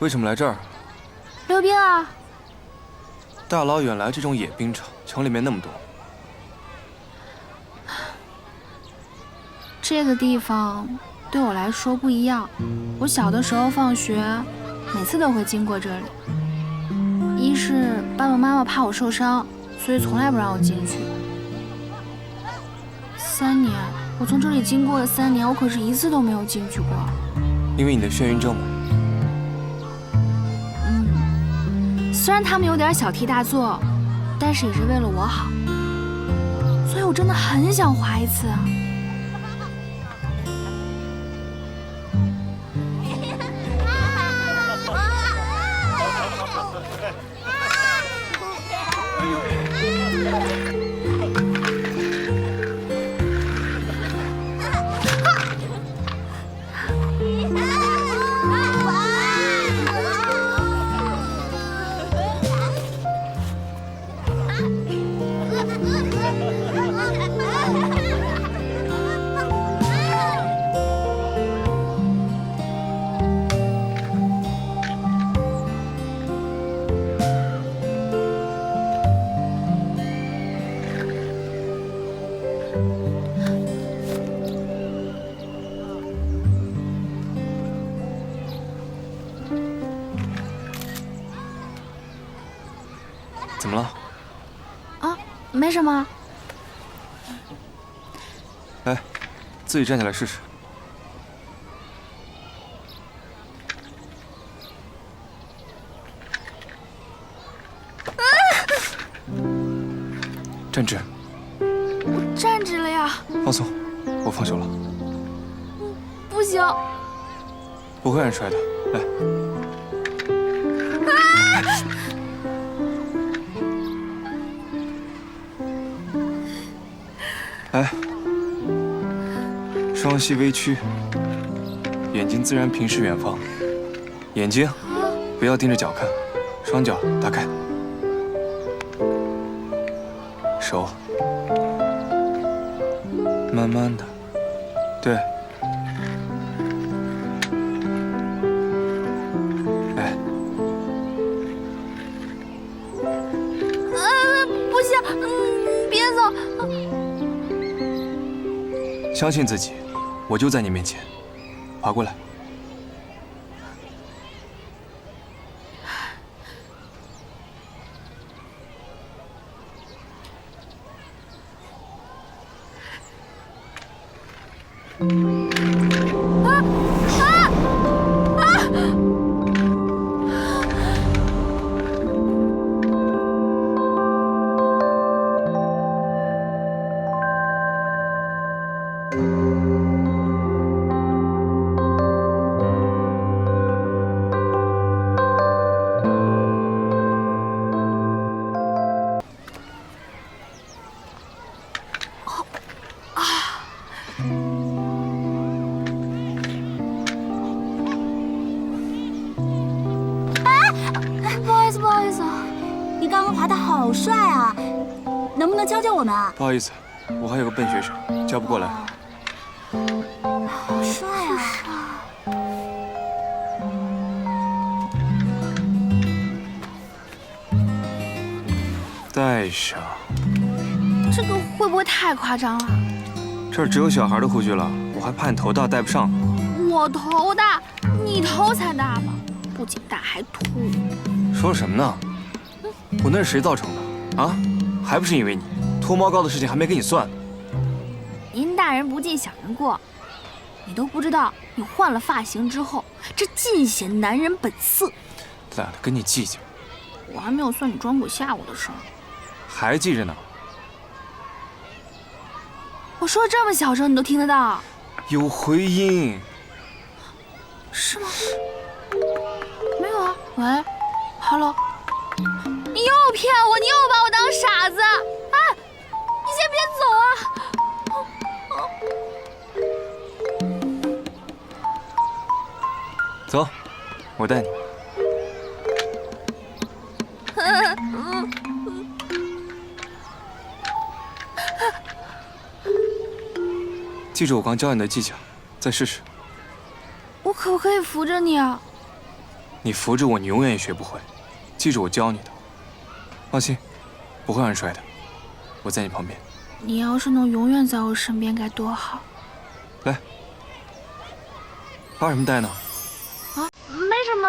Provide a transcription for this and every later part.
为什么来这儿？溜冰啊！大老远来这种野冰场，城里面那么多。这个地方对我来说不一样。我小的时候放学，每次都会经过这里。一是爸爸妈妈怕我受伤，所以从来不让我进去。三年，我从这里经过了三年，我可是一次都没有进去过。因为你的眩晕症吗？虽然他们有点小题大做，但是也是为了我好。所以我真的很想滑一次。没什么。来，自己站起来试试。站直，我站直了呀。放松，我放手了。不行，不会让你摔的。来，来，双膝微屈，眼睛自然平视远方。眼睛不要盯着脚看，双脚打开。手慢慢的，对。相信自己，我就在你面前，爬过来。不好意思，我还有个笨学生，教不过来。好帅啊！带上，这个会不会太夸张了？这儿只有小孩的护具了，我还怕你头大戴不上。我头大，你头才大吧？不仅大还秃。说什么呢？我那是谁造成的？啊？还不是因为你，脱毛膏的事情还没跟你算呢。您大人不计小人过，你都不知道，你换了发型之后，这尽显男人本色。懒得跟你计较，我还没有算你装鬼吓我的事儿。还记着呢。我说这么小声，你都听得到？有回音。是吗？没有啊。喂，Hello。你又骗我，你又我带你。记住我刚教你的技巧，再试试。我可不可以扶着你啊？你扶着我，你永远也学不会。记住我教你的，放心，不会让人摔的。我在你旁边。你要是能永远在我身边，该多好。来，发什么呆呢？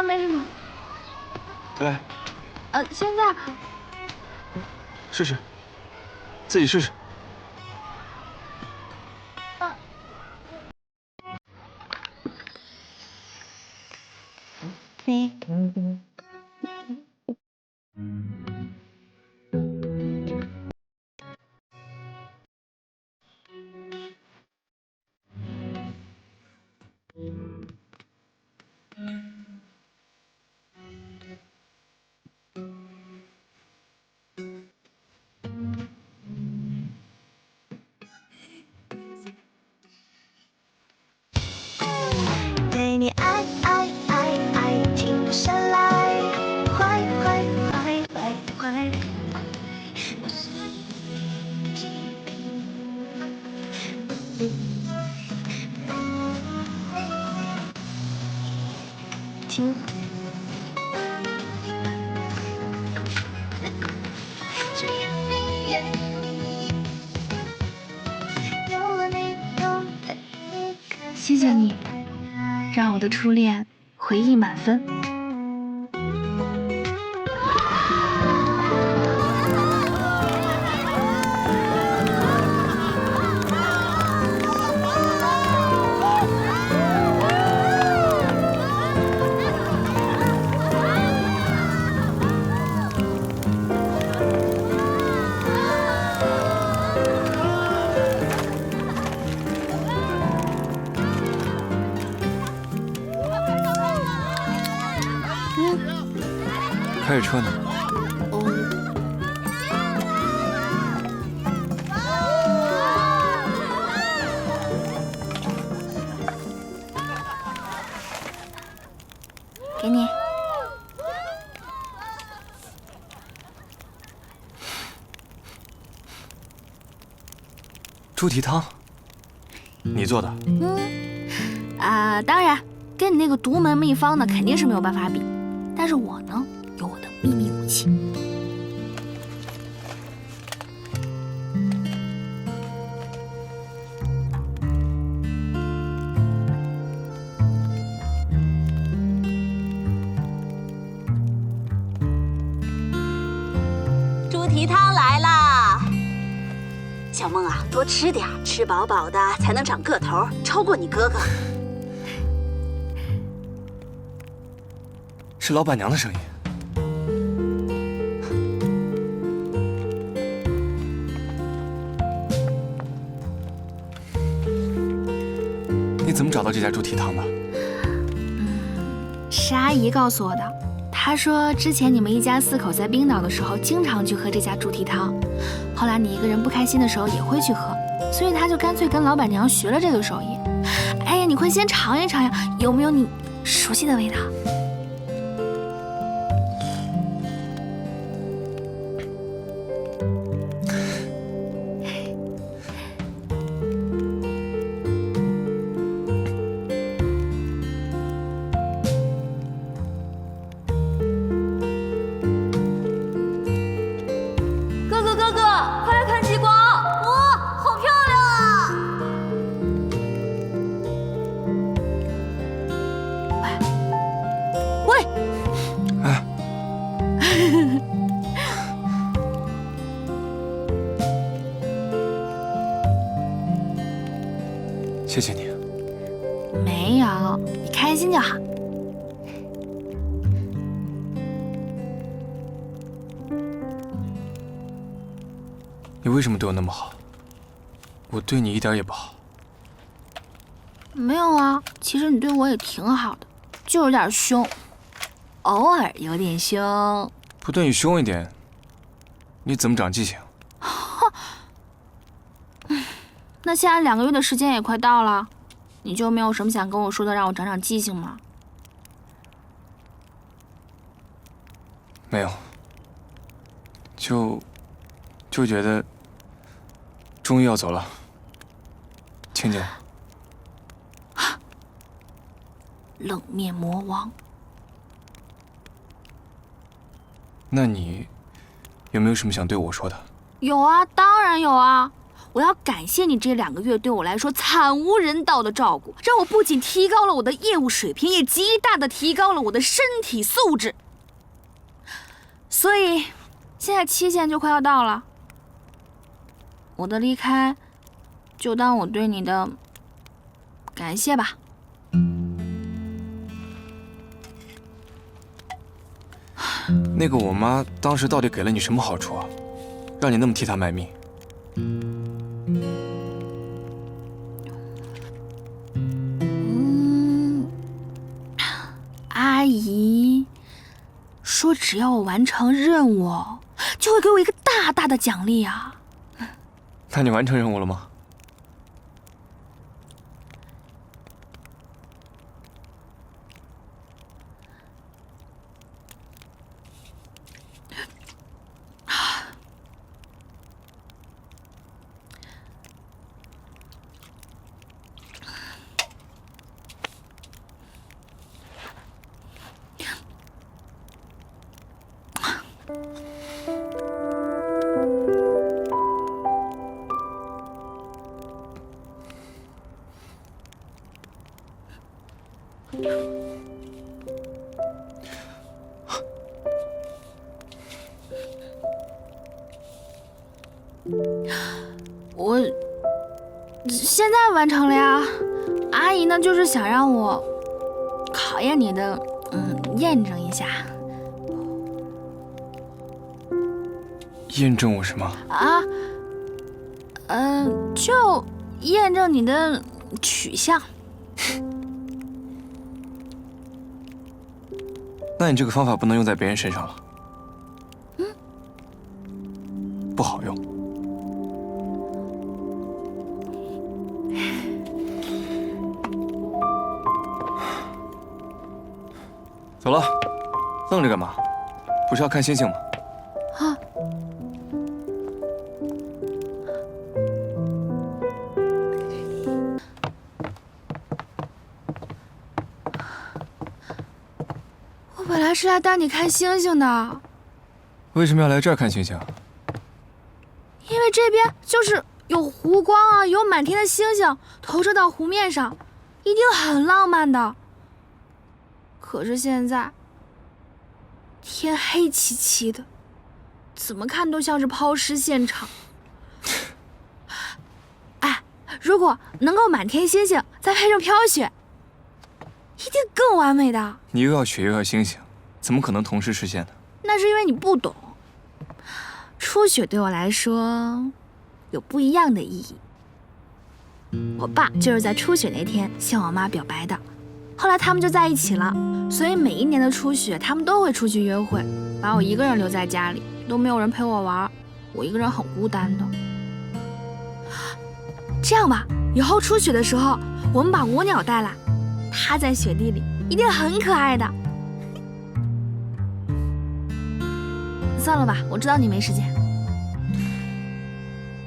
啊，没什么，没什么。来，呃，现在试试，自己试试。听。谢谢你，让我的初恋回忆满分。着车呢。给你。猪蹄汤，你做的？嗯，啊，当然，跟你那个独门秘方呢，肯定是没有办法比。但是我呢？有我的秘密武器。猪蹄汤来啦！小梦啊，多吃点，吃饱饱的才能长个头，超过你哥哥。是老板娘的声音。你怎么找到这家猪蹄汤的？嗯，是阿姨告诉我的。她说之前你们一家四口在冰岛的时候，经常去喝这家猪蹄汤。后来你一个人不开心的时候也会去喝，所以她就干脆跟老板娘学了这个手艺。哎呀，你快先尝一尝呀，有没有你熟悉的味道？你为什么对我那么好？我对你一点也不好。没有啊，其实你对我也挺好的，就有点凶，偶尔有点凶。不对你凶一点，你怎么长记性？那现在两个月的时间也快到了，你就没有什么想跟我说的，让我长长记性吗？没有，就就觉得终于要走了，青姐。冷面魔王。那你有没有什么想对我说的？有啊，当然有啊！我要感谢你这两个月对我来说惨无人道的照顾，让我不仅提高了我的业务水平，也极大的提高了我的身体素质。所以，现在期限就快要到了，我的离开，就当我对你的感谢吧。那个我妈当时到底给了你什么好处啊，让你那么替她卖命？嗯，阿姨说只要我完成任务，就会给我一个大大的奖励啊！那你完成任务了吗？完成了呀，阿姨呢就是想让我考验你的，嗯，验证一下验证我什么？啊，嗯、就验证你的取向。那你这个方法不能用在别人身上了。是要看星星吗？啊，我本来是来带你看星星的，为什么要来这儿看星星？因为这边就是有湖光啊，有满天的星星投射到湖面上，一定很浪漫的。可是现在天黑漆漆的，怎么看都像是抛尸现场。哎，如果能够满天星星，再配上飘雪，一定更完美的。你又要雪又要星星，怎么可能同时实现呢？那是因为你不懂，初雪对我来说有不一样的意义。我爸就是在初雪那天向我妈表白的，后来他们就在一起了。所以每一年的初雪，他们都会出去约会，把我一个人留在家里，都没有人陪我玩，我一个人很孤单的。这样吧，以后初雪的时候，我们把舞鸟带来，它在雪地里一定很可爱的。算了吧，我知道你没时间。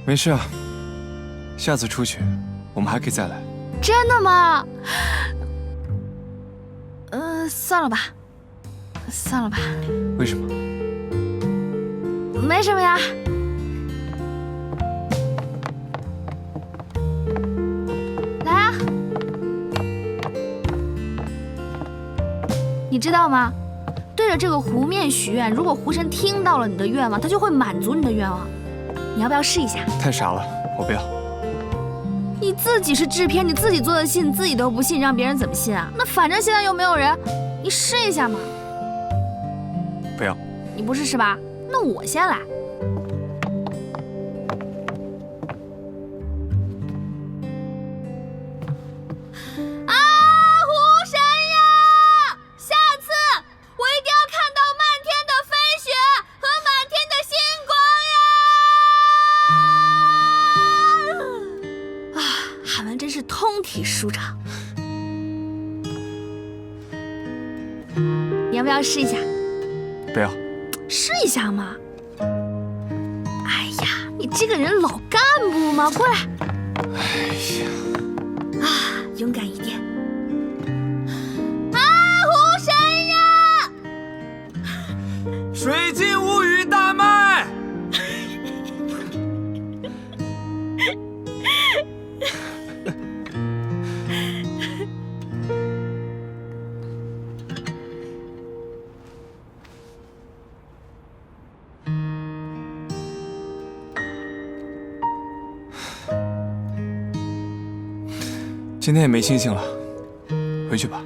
没事啊，下次出去我们还可以再来。真的吗？嗯、算了吧，算了吧，为什么？没什么呀。来啊！你知道吗？对着这个湖面许愿，如果湖神听到了你的愿望，他就会满足你的愿望。你要不要试一下？太傻了，我不要。你自己是制片，你自己做的戏，你自己都不信，让别人怎么信啊？那反正现在又没有人，你试一下嘛。不要。你不试是吧？那我先来。哎呀，啊，勇敢一点！今天也没心情了，回去吧。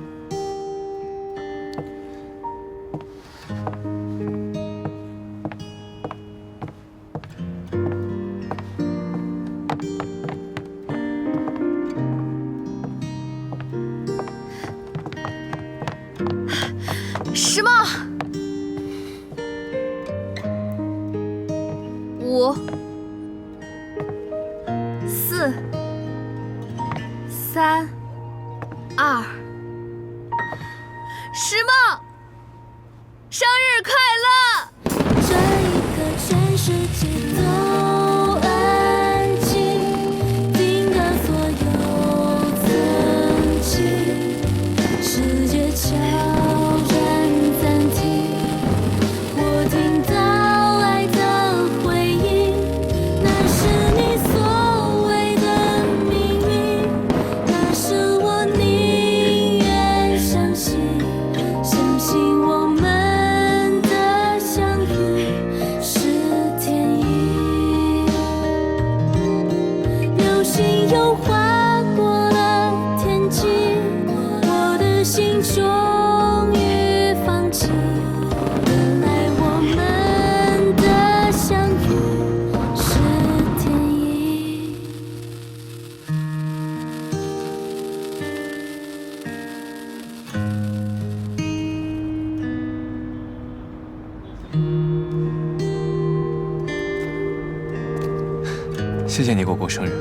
谢谢你给我过生日。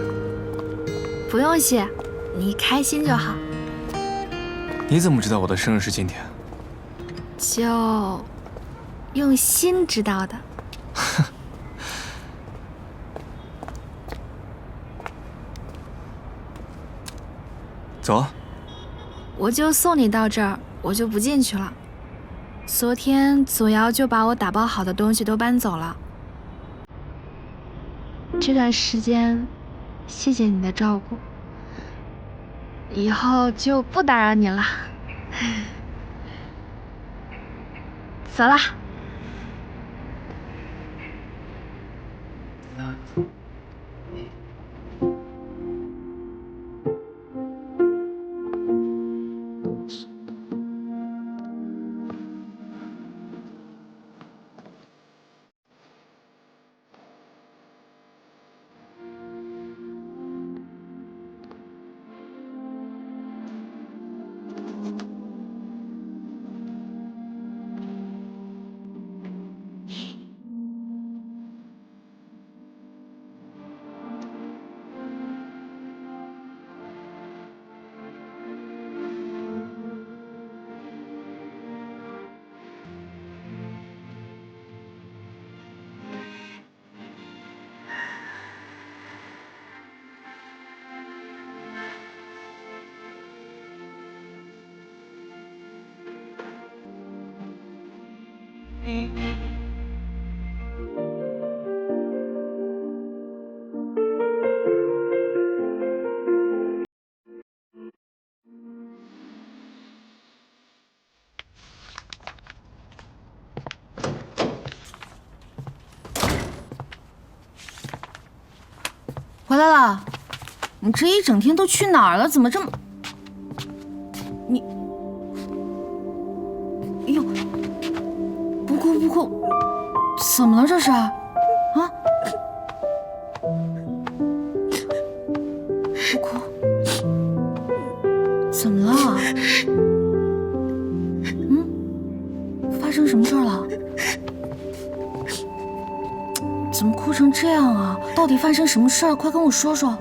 不用谢，你开心就好。你怎么知道我的生日是今天？就用心知道的。走啊。我就送你到这儿，我就不进去了。昨天祖瑶就把我打包好的东西都搬走了。这段时间，谢谢你的照顾，以后就不打扰你了。走啦。回来了，你这一整天都去哪儿了？怎么这么……你，哎呦，不哭，怎么了这是？啊？不哭，怎么了？嗯？发生什么事儿了？怎么哭成这样啊？到底发生什么事儿？快跟我说说。